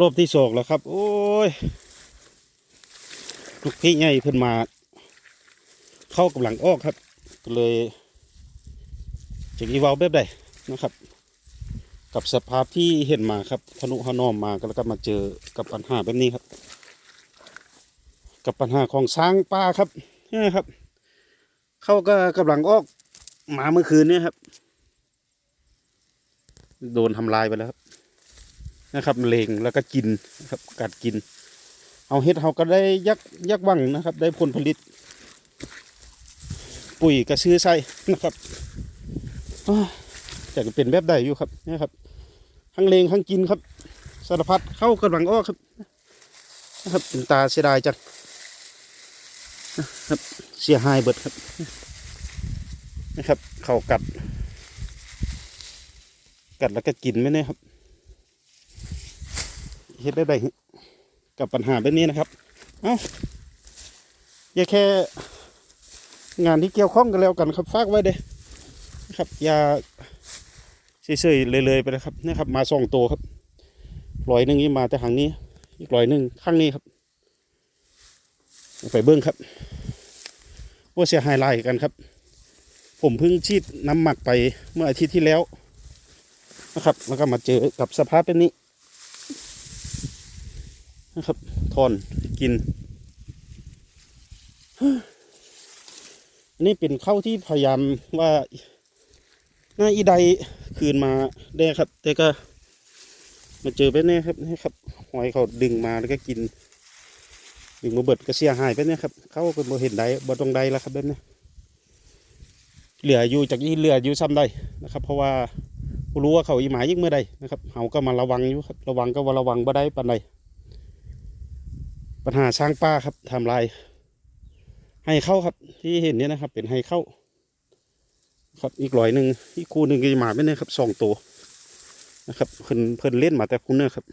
รอบที่สองแล้วครับ โอ้ยลูกพี่ใหญ่เพิ่นมา เข้ากำลังออกครับ ก็เลยจะอีวาแบบใดนะครับ กับสภาพที่เห็นมาครับทะนุถนอมมาก็แล้วก็มาเจอกับปัญหาแบบนี้ครับ กับปัญหาของช้างป่าครับนี่ครับ เขาก็กำลังออกหมาเมื่อคืนเนี่ยครับ โดนทำลายไปแล้วครับ นะครับเลงแล้วก็กินนะครับกัดกิน เอาเฮ็ดเขาก็ได้ยักยักวังนะครับ ได้ผลผลิต ปุ๋ยกระซื้อใส่นะครับแต่ก็เป็นแบบใดอยู่ครับนี่ครับทั้งเลงทั้งกินครับสารพัดเข้ากำลังอ้อครับนะครับเป็นตาเสียดายจังนะครับเสียหายเบิดครับนะครับ เข่ากัด กัดแล้วก็กินไม่แน่ครับ เฮ็ดได้ไดกับปัญหาแบบนี้นะครับ เอ้าอย่าแค่ งานที่เกี่ยวข้องกันแล้วกันครับฝากไว้เด้นะครับ อย่าเฉยๆเลยๆไปนะครับนี่ครับ มาสองตัวครับรอยหนึ่งนี่มาแต่หางนี้ อีกรอยหนึ่งข้างนี้ครับ ไปเบิ้องครับว่าเสียหายลายกันครับ ผมเพิ่งฉีดน้ำหมักไปเมื่ออาทิตย์ที่แล้วนะครับ แล้วก็มาเจอกับสภาพเป็นนี้ นะครับทอนกินอันนี้เป็นข้าวที่พยายามว่าหน้าอีใดคืนมาได้ครับ แต่ก็ มาเจอไปเนี่ยครับนี่ครับหอยเขาดึงมาแล้วก็กินดึงมาเบิดก็เสียหายไปเนี่ยครับเขาก็บ่เห็นใดบ่ตรงใดแล้วครับแบบนี้เหลืออยู่จากนี้เหลืออยู่ซ้ำใดนะครับ เพราะว่ารู้ว่าเขาอีหมายิงเมื่อใดนะครับเฮาก็มาระวังอยู่ครับระวังก็ว่าระวังบ่ได้ปานใด ปัญหาช้างป่าครับทำลาย ให้เข้าครับ ที่เห็นเนี่ยนะครับ เป็นให้เข้า ครับอีกร้อยหนึ่งอีกคู่หนึ่งก็จะมาไม่เนี่ยครับสองตัวนะครับเพิ่นเพิ่นเล่นมาแต่คุณเนอครับ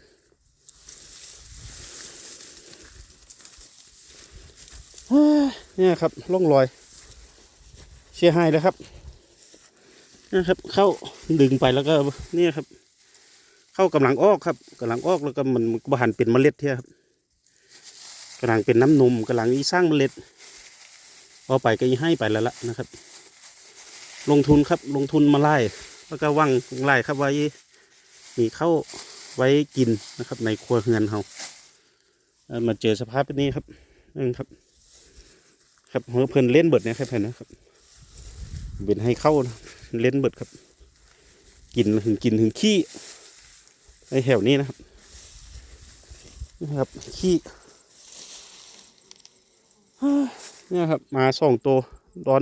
เนี่ยครับล่องรอยเสียหายเลยครับนะครับ เข้าดึงไปแล้วก็เนี่ยครับ เข้ากำลังออกครับกำลังออกแล้วก็มันมันบหันเป็นเมล็ดเทียครับ กำลังเป็นน้ำนมกำลังอีสร้างเมล็ดพอาไปก็ให้ไปแล้วล่ะนะครับ ลงทุนครับลงทุนมาไล่แล้วก็ว่างไล่ครับไว้มีเข้าไว้กินนะครับ ในครัวเฮือนเรามาเจอสภาพแบบนี้ครับนั่ครับ ครับเฮอเพิ่นเล่นเบิดเนี่ยครับเพิ่อนนะครับเป็นให้เข้าเล่นเบิดครับ กินถึงกินถึงขี้ในแถวนี้นะครับนะครับขี้ เนี่ยครับมาสองตัวดอน